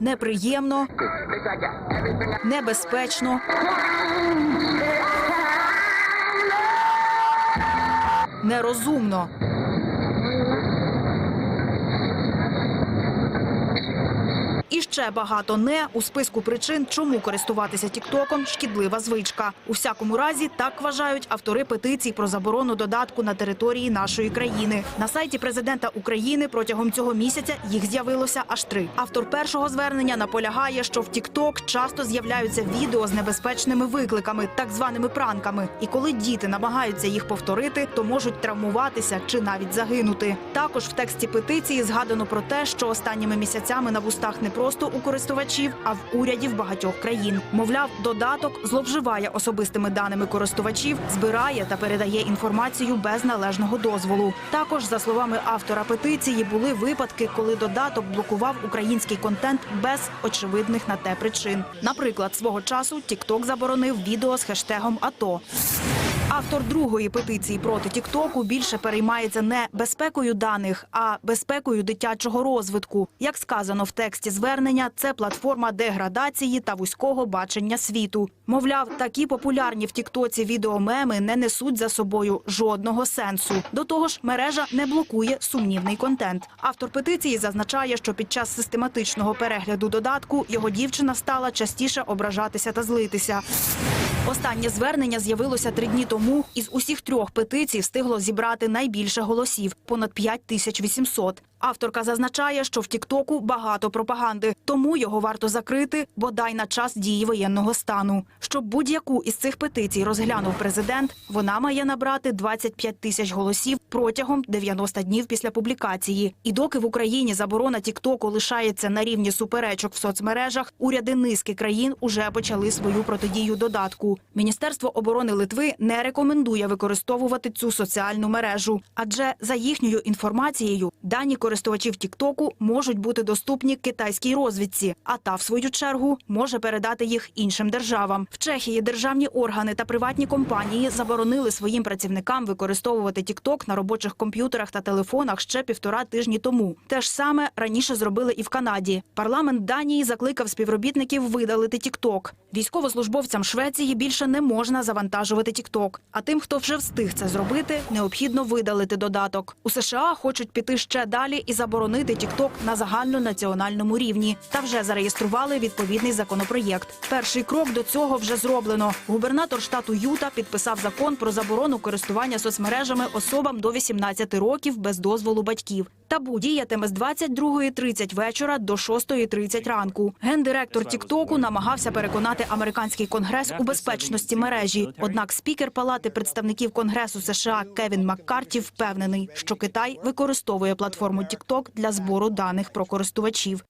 неприємно, небезпечно. Нерозумно. Ще багато не у списку причин, чому користуватися Тіктоком шкідлива звичка. У всякому разі, так вважають автори петицій про заборону додатку на території нашої країни. На сайті президента України протягом цього місяця їх з'явилося аж три. Автор першого звернення наполягає, що в Тікток часто з'являються відео з небезпечними викликами, так званими пранками. І коли діти намагаються їх повторити, то можуть травмуватися чи навіть загинути. Також в тексті петиції згадано про те, що останніми місяцями на вустах не просто у користувачів, а в урядів багатьох країн. Мовляв, додаток зловживає особистими даними користувачів, збирає та передає інформацію без належного дозволу. Також, за словами автора петиції, були випадки, коли додаток блокував український контент без очевидних на те причин. Наприклад, свого часу TikTok заборонив відео з хештегом АТО. Автор другої петиції проти Тіктоку більше переймається не безпекою даних, а безпекою дитячого розвитку. Як сказано в тексті звернення, це платформа деградації та вузького бачення світу. Мовляв, такі популярні в Тіктоці відеомеми не несуть за собою жодного сенсу. До того ж, мережа не блокує сумнівний контент. Автор петиції зазначає, що під час систематичного перегляду додатку його дівчина стала частіше ображатися та злитися. Останнє звернення з'явилося три дні тому. Із усіх трьох петицій встигло зібрати найбільше голосів понад 5800. Авторка зазначає, що в Тіктоку багато пропаганди, тому його варто закрити, бодай на час дії воєнного стану. Щоб будь-яку із цих петицій розглянув президент, вона має набрати 25 тисяч голосів протягом 90 днів після публікації. І доки в Україні заборона Тіктоку лишається на рівні суперечок в соцмережах, уряди низки країн уже почали свою протидію додатку. Міністерство оборони Литви не рекомендує використовувати цю соціальну мережу, адже за їхньою інформацією дані користувачів Тіктоку можуть бути доступні китайській розвідці, а та, в свою чергу, може передати їх іншим державам. В Чехії державні органи та приватні компанії заборонили своїм працівникам використовувати Тікток на робочих комп'ютерах та телефонах ще півтора тижні тому. Те ж саме раніше зробили і в Канаді. Парламент Данії закликав співробітників видалити Тікток. Військовослужбовцям Швеції більше не можна завантажувати Тікток. А тим, хто вже встиг це зробити, необхідно видалити додаток. У США хочуть піти ще далі і заборонити Тікток на загальнонаціональному рівні. Та вже зареєстрували відповідний законопроєкт. Перший крок до цього вже зроблено. Губернатор штату Юта підписав закон про заборону користування соцмережами особам до 18 років без дозволу батьків. Табу діятиме з 22.30 вечора до 6.30 ранку. Гендиректор Тіктоку намагався переконати американський конгрес у безпечності мережі. Однак спікер Палати представників Конгресу США Кевін Маккарті впевнений, що Китай використовує платформу TikTok для збору даних про користувачів.